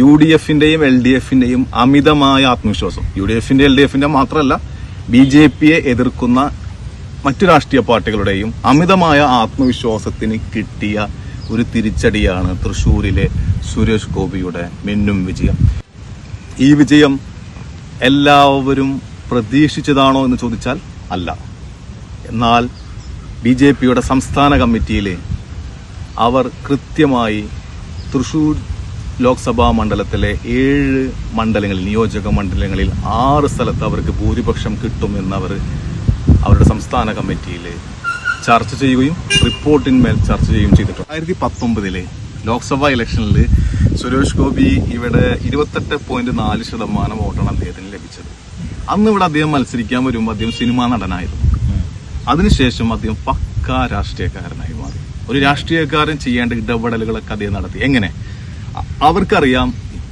U D എഫിന്റെയും L D എഫിന്റെയും അമിതമായ ആത്മവിശ്വാസം. യു ഡി എഫിന്റെ എൽ ഡി എഫിന്റെ മാത്രമല്ല ബി ജെ പിയെ എതിർക്കുന്ന മറ്റു രാഷ്ട്രീയ പാർട്ടികളുടെയും അമിതമായ ആത്മവിശ്വാസത്തിന് കിട്ടിയ ഒരു തിരിച്ചടിയാണ് തൃശ്ശൂരിലെ സുരേഷ് ഗോപിയുടെ മിന്നും വിജയം. ഈ വിജയം എല്ലാവരും പ്രതീക്ഷിച്ചതാണോ എന്ന് ചോദിച്ചാൽ അല്ല. എന്നാൽ ബി ജെ പിയുടെ സംസ്ഥാന കമ്മിറ്റിയിൽ അവർ കൃത്യമായി തൃശൂർ ലോക്സഭാ മണ്ഡലത്തിലെ ഏഴ് മണ്ഡലങ്ങളിൽ നിയോജക മണ്ഡലങ്ങളിൽ ആറ് സ്ഥലത്ത് അവർക്ക് ഭൂരിപക്ഷം കിട്ടുമെന്ന് അവർ അവരുടെ സംസ്ഥാന കമ്മിറ്റിയിൽ ചർച്ച ചെയ്യുകയും റിപ്പോർട്ടിന്മേൽ ചർച്ച ചെയ്യുകയും ചെയ്തിട്ടുണ്ട്. രണ്ടായിരത്തി പത്തൊമ്പതിലെ ലോക്സഭാ ഇലക്ഷനിൽ സുരേഷ് ഗോപി ഇവിടെ ഇരുപത്തെട്ട് പോയിന്റ് നാല് ശതമാനം വോട്ടാണ് അദ്ദേഹത്തിന് ലഭിച്ചത്. അന്ന് ഇവിടെ അദ്ദേഹം മത്സരിക്കാൻ വരുമ്പോൾ അദ്ദേഹം സിനിമാ നടനായിരുന്നു. അതിനുശേഷം അദ്ദേഹം പക്കാ രാഷ്ട്രീയക്കാരനായി മാറി. ഒരു രാഷ്ട്രീയക്കാരൻ ചെയ്യേണ്ട ഇടപെടലുകളൊക്കെ അദ്ദേഹം നടത്തി. എങ്ങനെ? അവർക്കറിയാം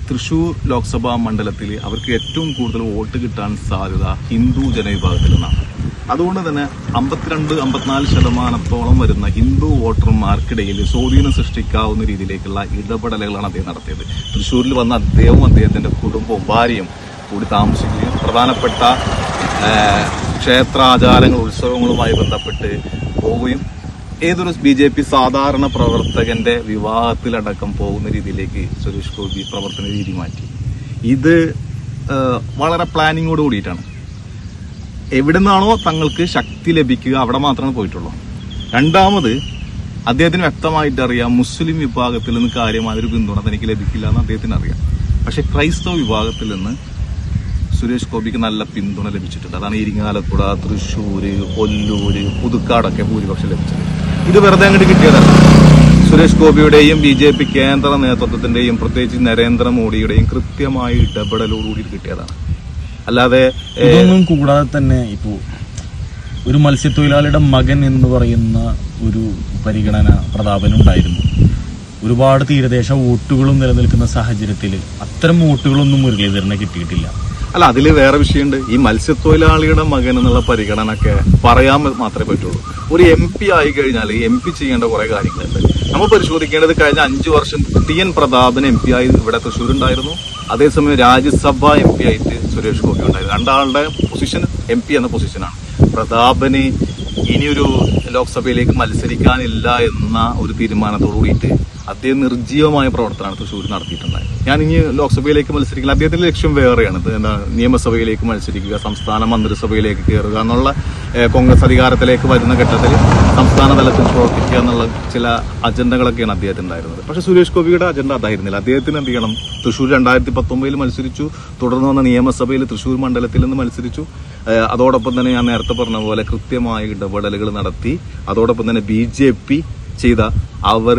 തൃശൂർ ലോക്സഭാ മണ്ഡലത്തിൽ അവർക്ക് ഏറ്റവും കൂടുതൽ വോട്ട് കിട്ടാൻ സാധ്യത ഹിന്ദു ജനവിഭാഗത്തിൽ നിന്നാണ്. അതുകൊണ്ട് തന്നെ അമ്പത്തിരണ്ട് അമ്പത്തിനാല് ശതമാനത്തോളം വരുന്ന ഹിന്ദു വോട്ടർമാർക്കിടയിൽ സ്വാധീനം സൃഷ്ടിക്കാവുന്ന രീതിയിലേക്കുള്ള ഇടപെടലുകളാണ് അദ്ദേഹം നടത്തിയത്. തൃശ്ശൂരിൽ വന്ന അദ്ദേഹവും അദ്ദേഹത്തിന്റെ കുടുംബവും ഭാര്യയും കൂടി താമസിക്കുകയും പ്രധാനപ്പെട്ട ക്ഷേത്രാചാരങ്ങളും ഉത്സവങ്ങളുമായി ബന്ധപ്പെട്ട് പോവുകയും ഏതൊരു ബി ജെ പി സാധാരണ പ്രവർത്തകന്റെ വിവാഹത്തിലടക്കം പോകുന്ന രീതിയിലേക്ക് സുരേഷ് ഗോപി പ്രവർത്തന രീതി മാറ്റി. ഇത് വളരെ പ്ലാനിങ്ങോട് കൂടിയിട്ടാണ്. എവിടെ നിന്നാണോ തങ്ങൾക്ക് ശക്തി ലഭിക്കുക അവിടെ മാത്രമേ പോയിട്ടുള്ളൂ. രണ്ടാമത് അദ്ദേഹത്തിന് വ്യക്തമായിട്ട് അറിയാം മുസ്ലിം വിഭാഗത്തിൽ നിന്ന് കാര്യമായ ഒരു പിന്തുണ തനിക്ക് ലഭിക്കില്ല എന്ന് അദ്ദേഹത്തിന് അറിയാം. പക്ഷെ ക്രൈസ്തവ വിഭാഗത്തിൽ നിന്ന് സുരേഷ് ഗോപിക്ക് നല്ല പിന്തുണ ലഭിച്ചിട്ടുണ്ട്. അതാണ് ഇരിങ്ങാലക്കുട തൃശ്ശൂര് കൊല്ലൂര് പുതുക്കാടൊക്കെ ഭൂരിപക്ഷം ലഭിച്ചത്. ഇത് വെറുതെ അങ്ങോട്ട് കിട്ടിയതല്ല സുരേഷ് ഗോപിയുടെയും ബി ജെ പി കേന്ദ്ര നേതൃത്വത്തിന്റെയും പ്രത്യേകിച്ച് നരേന്ദ്രമോദിയുടെയും കൃത്യമായ ഇടപെടലോടുകൂടി കിട്ടിയതാണ് അല്ലാതെ കൂടാതെ തന്നെ ഇപ്പോ ഒരു മത്സ്യത്തൊഴിലാളിയുടെ മകൻ എന്ന് പറയുന്ന ഒരു പരിഗണന പ്രതാപനുണ്ടായിരുന്നു ഒരുപാട് തീരദേശ വോട്ടുകളും നിലനിൽക്കുന്ന സാഹചര്യത്തിൽ അത്തരം വോട്ടുകളൊന്നും മുരളീധരനെ കിട്ടിയിട്ടില്ല. അല്ല അതിൽ വേറെ വിഷയമുണ്ട്. ഈ മത്സ്യത്തൊഴിലാളിയുടെ മകൻ എന്നുള്ള പരിഗണന ഒക്കെ പറയാൻ മാത്രമേ പറ്റുള്ളൂ. ഒരു എം പി ആയി കഴിഞ്ഞാൽ എം പി ചെയ്യേണ്ട കുറെ കാര്യങ്ങളുണ്ട്. നമ്മൾ പരിശോധിക്കേണ്ടത് കഴിഞ്ഞ അഞ്ച് വർഷം T N Prathapan M P ആയി ഇവിടെ തൃശ്ശൂർ ഉണ്ടായിരുന്നു അതേസമയം രാജ്യസഭ എം പി ആയിട്ട് സുരേഷ് ഗോപി ഉണ്ടായിരുന്നു. രണ്ടാളുടെ പൊസിഷൻ എം പി എന്ന പൊസിഷനാണ് പ്രതാപന് ഇനിയൊരു ലോക്സഭയിലേക്ക് മത്സരിക്കാനില്ല എന്ന ഒരു തീരുമാനത്തോടു കൂടിയിട്ട് അദ്ദേഹം നിർജീവമായ പ്രവർത്തനമാണ് തൃശ്ശൂർ നടത്തിയിട്ടുണ്ടായത്. ഞാൻ ഇനി ലോക്സഭയിലേക്ക് മത്സരിക്കില്ല. അദ്ദേഹത്തിന്റെ ലക്ഷ്യം വേറെയാണ്. എന്താ നിയമസഭയിലേക്ക് മത്സരിക്കുക സംസ്ഥാന മന്ത്രിസഭയിലേക്ക് കയറുക എന്നുള്ള കോൺഗ്രസ് അധികാരത്തിലേക്ക് വരുന്ന ഘട്ടത്തിൽ സംസ്ഥാന തലത്തിൽ പ്രവർത്തിക്കുക എന്നുള്ള ചില അജണ്ടകളൊക്കെയാണ് അദ്ദേഹത്തിന് ഉണ്ടായിരുന്നത് പക്ഷേ സുരേഷ് ഗോപിയുടെ അജണ്ട അതായിരുന്നില്ല. അദ്ദേഹത്തിന് എന്ത് ചെയ്യണം? തൃശ്ശൂർ രണ്ടായിരത്തി പത്തൊമ്പതിൽ മത്സരിച്ചു. തുടർന്ന് വന്ന നിയമസഭയിൽ തൃശ്ശൂർ മണ്ഡലത്തിൽ നിന്ന് മത്സരിച്ചു. അതോടൊപ്പം തന്നെ ഞാൻ നേരത്തെ പറഞ്ഞ പോലെ കൃത്യമായ ഇടപെടലുകൾ നടത്തി. അതോടൊപ്പം തന്നെ ബി ചെയ്ത അവർ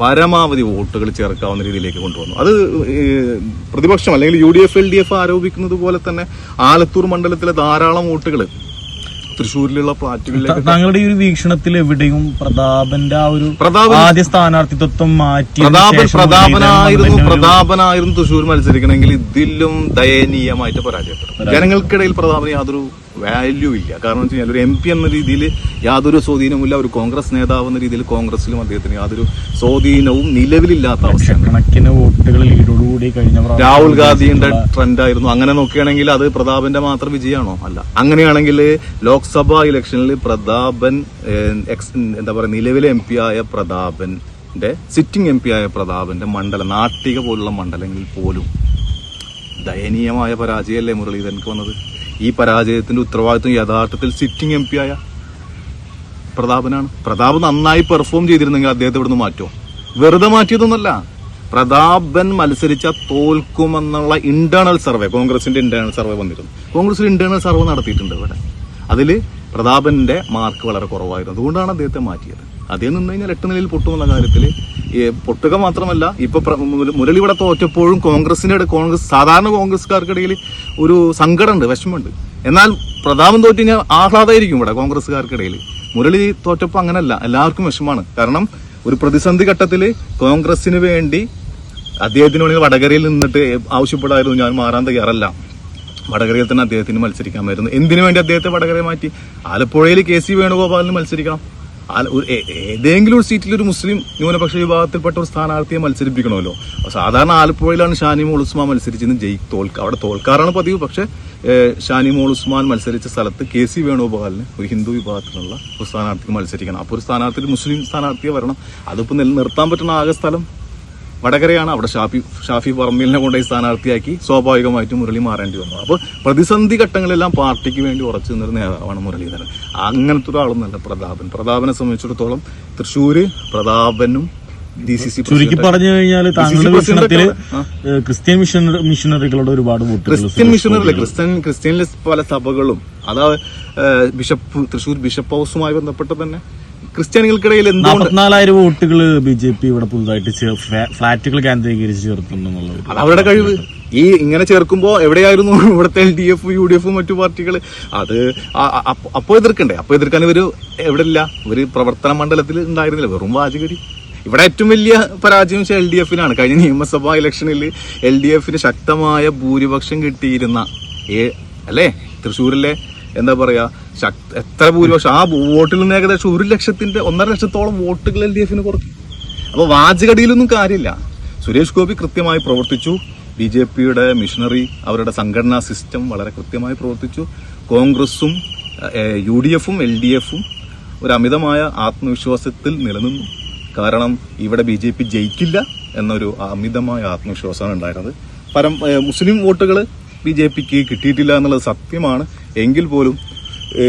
പരമാവധി വോട്ടുകൾ ചേർക്കാവുന്ന രീതിയിലേക്ക് കൊണ്ടുവന്നു. അത് പ്രതിപക്ഷം അല്ലെങ്കിൽ U D F L D F ആരോപിക്കുന്നത് പോലെ തന്നെ ആലത്തൂർ മണ്ഡലത്തിലെ ധാരാളം വോട്ടുകൾ തൃശ്ശൂരിലുള്ള ഫ്ലാറ്റുകളിലേക്ക് താങ്കളുടെ ഈ ഒരു വീക്ഷണത്തിൽ എവിടെയും പ്രതാപന്റെ ആ ഒരു പ്രതാപ ആദ്യ സ്ഥാനാർത്ഥിത്വം മാറ്റി പ്രതാപൻ പ്രതാപനായിരുന്നു പ്രതാപനായിരുന്നു തൃശ്ശൂർ മത്സരിക്കണമെങ്കിൽ ഇതിലും ദയനീയമായിട്ട് പരാജയപ്പെടും. ജനങ്ങൾക്കിടയിൽ പ്രതാപന് യാതൊരു വാല്യൂ ഇല്ല. കാരണം വെച്ച് കഴിഞ്ഞാൽ ഒരു എം പി എന്ന രീതിയിൽ യാതൊരു സ്വാധീനവുമില്ല. ഒരു കോൺഗ്രസ് നേതാവ് എന്ന രീതിയിൽ കോൺഗ്രസിലും അദ്ദേഹത്തിന് യാതൊരു സ്വാധീനവും നിലവിലില്ലാത്ത അവസ്ഥയാണ്. കണക്കിന് വോട്ടുകൾ ലീഡോടുകൂടി കഴിഞ്ഞ രാഹുൽ ഗാന്ധിയുടെ ട്രെൻഡായിരുന്നു. അങ്ങനെ നോക്കുകയാണെങ്കിൽ അത് പ്രതാപന്റെ മാത്രം വിജയമാണോ? അല്ല. അങ്ങനെയാണെങ്കിൽ ലോക്സഭാ ഇലക്ഷനിൽ പ്രതാപൻ എക്സ് എന്താ പറയുക നിലവിലെ എം പി ആയ പ്രതാപന്റെ സിറ്റിംഗ് എം പി ആയ പ്രതാപന്റെ മണ്ഡലം നാട്ടിക പോലുള്ള മണ്ഡലങ്ങളിൽ പോലും ദയനീയമായ പരാജയമല്ലേ മുരളീധരൻക്ക് വന്നത്? ഈ പരാജയത്തിന്റെ ഉത്തരവാദിത്വം യഥാർത്ഥത്തിൽ സിറ്റിംഗ് എം പി ആയ പ്രതാപനാണ്. പ്രതാപ് നന്നായി പെർഫോം ചെയ്തിരുന്നെങ്കിൽ അദ്ദേഹത്തെ ഇവിടുന്ന് മാറ്റുമോ വെറുതെ മാറ്റിയതൊന്നുമല്ല പ്രതാപൻ മത്സരിച്ച തോൽക്കുമെന്നുള്ള ഇന്റേണൽ സർവേ കോൺഗ്രസിന്റെ ഇന്റേണൽ സർവേ വന്നിരുന്നു. കോൺഗ്രസിൽ ഇന്റേണൽ സർവേ നടത്തിയിട്ടുണ്ട് ഇവിടെ. അതിൽ പ്രതാപന്റെ മാർക്ക് വളരെ കുറവായിരുന്നു. അതുകൊണ്ടാണ് അദ്ദേഹത്തെ മാറ്റിയത്. അദ്ദേഹം നിന്ന് കഴിഞ്ഞാൽ എട്ട് നിലയിൽ പൊട്ടുമെന്ന കാര്യത്തിൽ പൊട്ടുക മാത്രമല്ല ഇപ്പൊ മുരളിവിടെ മുര- തോറ്റപ്പോഴും കോൺഗ്രസിന്റെ കോൺഗ്രസ് സാധാരണ കോൺഗ്രസ്സുകാർക്കിടയിൽ ഒരു സങ്കടമുണ്ട് വിഷമമുണ്ട്. എന്നാൽ പ്രതാപം തോറ്റു കഴിഞ്ഞാൽ ആഹ്ലാദമായിരിക്കും ഇവിടെ കോൺഗ്രസ്സുകാർക്കിടയിൽ മുരളി തോറ്റപ്പോൾ അങ്ങനല്ല എല്ലാവർക്കും വിഷമാണ് കാരണം ഒരു പ്രതിസന്ധി ഘട്ടത്തിൽ കോൺഗ്രസിന് വേണ്ടി അദ്ദേഹത്തിന് വേണമെങ്കിൽ വടകരയിൽ നിന്നിട്ട് ആവശ്യപ്പെടായിരുന്നു ഞാൻ മാറാൻ തയ്യാറല്ല. വടകരയിൽ തന്നെ അദ്ദേഹത്തിന് മത്സരിക്കാമായിരുന്നു എന്തിനു വേണ്ടി അദ്ദേഹത്തെ വടകരയെ മാറ്റി? ആലപ്പുഴയിൽ കെ സി വേണുഗോപാലിന് മത്സരിക്കണം. ഏതെങ്കിലും ഒരു സീറ്റിൽ ഒരു മുസ്ലിം ന്യൂനപക്ഷ വിഭാഗത്തിൽപ്പെട്ട ഒരു സ്ഥാനാർത്ഥിയെ മത്സരിപ്പിക്കണമല്ലോ. സാധാരണ ആലപ്പുഴയിലാണ് ഷാനി മോൾ ഉസ്മാൻ മത്സരിച്ചത് ജയി തോൽക്ക. അവിടെ തോൽക്കാറാണ് പതിവ് പക്ഷേ ഷാനി മോൾ ഉസ്മാൻ മത്സരിച്ച സ്ഥലത്ത് കെ സി വേണുഗോപാലിന് ഒരു ഹിന്ദു വിഭാഗത്തിലുള്ള ഒരു സ്ഥാനാർത്ഥിക്ക് മത്സരിക്കണം. അപ്പോൾ ഒരു സ്ഥാനാർത്ഥി മുസ്ലിം സ്ഥാനാർത്ഥിയെ വരണം. അതിപ്പോൾ നിർത്താൻ പറ്റുന്ന ആകെ സ്ഥലം വടകരയാണ് അവിടെ ഷാഫി ഷാഫി പറമ്പിലിനെ കൊണ്ടുപോയി സ്ഥാനാർത്ഥിയാക്കി സ്വാഭാവികമായിട്ടും മുരളി മാറേണ്ടി വന്നു. അപ്പോൾ പ്രതിസന്ധി ഘട്ടങ്ങളെല്ലാം പാർട്ടിക്ക് വേണ്ടി ഉറച്ചു നിന്നൊരു നേതാവാണ് മുരളീധരൻ. അങ്ങനത്തെ ഒരാളൊന്നല്ല പ്രതാപൻ. പ്രതാപനെ സംബന്ധിച്ചിടത്തോളം തൃശ്ശൂര് പ്രതാപനും ചുരുക്കി പറഞ്ഞു കഴിഞ്ഞാൽ താങ്കളുടെ വീക്ഷണത്തിൽ ക്രിസ്ത്യൻ മിഷൻ മിഷണറികളുടെ ഒരുപാട് വോട്ടുകൾ ക്രിസ്ത്യൻ മിഷണറിലെ ക്രിസ്ത്യൻ ക്രിസ്ത്യനിലെ പല സഭകളും അതാ ബിഷപ്പ് തൃശ്ശൂർ ബിഷപ്പ് ഹൗസുമായി ബന്ധപ്പെട്ട് തന്നെ. ക്രിസ്ത്യാനികൾക്കിടയിൽ നാല്പത്തിനാലായിരം നാൽപ്പത്തിനാലായിരം വോട്ടുകൾ ബി ജെ പി ഇവിടെ പുതുതായിട്ട് ഫ്ലാറ്റുകൾ കേന്ദ്രീകരിച്ച് ചേർക്കുന്നു അത് അവരുടെ കഴിവ്. ഈ ഇങ്ങനെ ചേർക്കുമ്പോൾ എവിടെയായിരുന്നു ഇവിടുത്തെ L D F U D എഫും മറ്റു പാർട്ടികൾ അത് ആ- ആ- അപ്പ- അപ്പോ എതിർക്കണ്ടേ? അപ്പോൾ എതിർക്കാൻ ഇവർ എവിടെ ഇല്ല ഇവർ പ്രവർത്തന മണ്ഡലത്തിൽ ഉണ്ടായിരുന്നില്ല. വെറും വാചകടി. ഇവിടെ ഏറ്റവും വലിയ പരാജയം എൽ ഡി എഫിനാണ് കഴിഞ്ഞ നിയമസഭാ ഇലക്ഷനിൽ എൽ ഡി എഫിന് ശക്തമായ ഭൂരിപക്ഷം കിട്ടിയിരുന്ന ഏ- അല്ലേ? തൃശ്ശൂരിലെ എന്താ പറയാ ശക്ത എത്ര ഭൂരിപക്ഷം? ആ വോട്ടിൽ നിന്ന് ഏകദേശം ഒരു ലക്ഷത്തിന്റെ ഒന്നര ലക്ഷത്തോളം വോട്ടുകൾ എൽ ഡി എഫിന് കുറച്ചു അപ്പൊ വാചകടിയിലൊന്നും കാര്യമില്ല. സുരേഷ് ഗോപി കൃത്യമായി പ്രവർത്തിച്ചു. ബി ജെ പിയുടെ മിഷണറി അവരുടെ സംഘടനാ സിസ്റ്റം വളരെ കൃത്യമായി പ്രവർത്തിച്ചു. കോൺഗ്രസും യു ഡി എഫും എൽ ഡി എഫും ഒരു അമിതമായ ആത്മവിശ്വാസത്തിൽ നിലനിന്നു. കാരണം ഇവിടെ ബി ജെ പി ജയിക്കില്ല എന്നൊരു അമിതമായ ആത്മവിശ്വാസമാണ് ഉണ്ടായിരുന്നത്. പരം മുസ്ലിം വോട്ടുകൾ ബി ജെ പിക്ക് കിട്ടിയിട്ടില്ല എന്നുള്ളത് സത്യമാണ്. എങ്കിൽ പോലും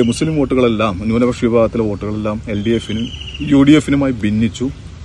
മുസ്ലിം വോട്ടുകളെല്ലാം ന്യൂനപക്ഷ വിഭാഗത്തിലെ വോട്ടുകളെല്ലാം എൽ ഡി എഫിനും യു ഡി എഫിനുമായി ഭിന്നിച്ചു.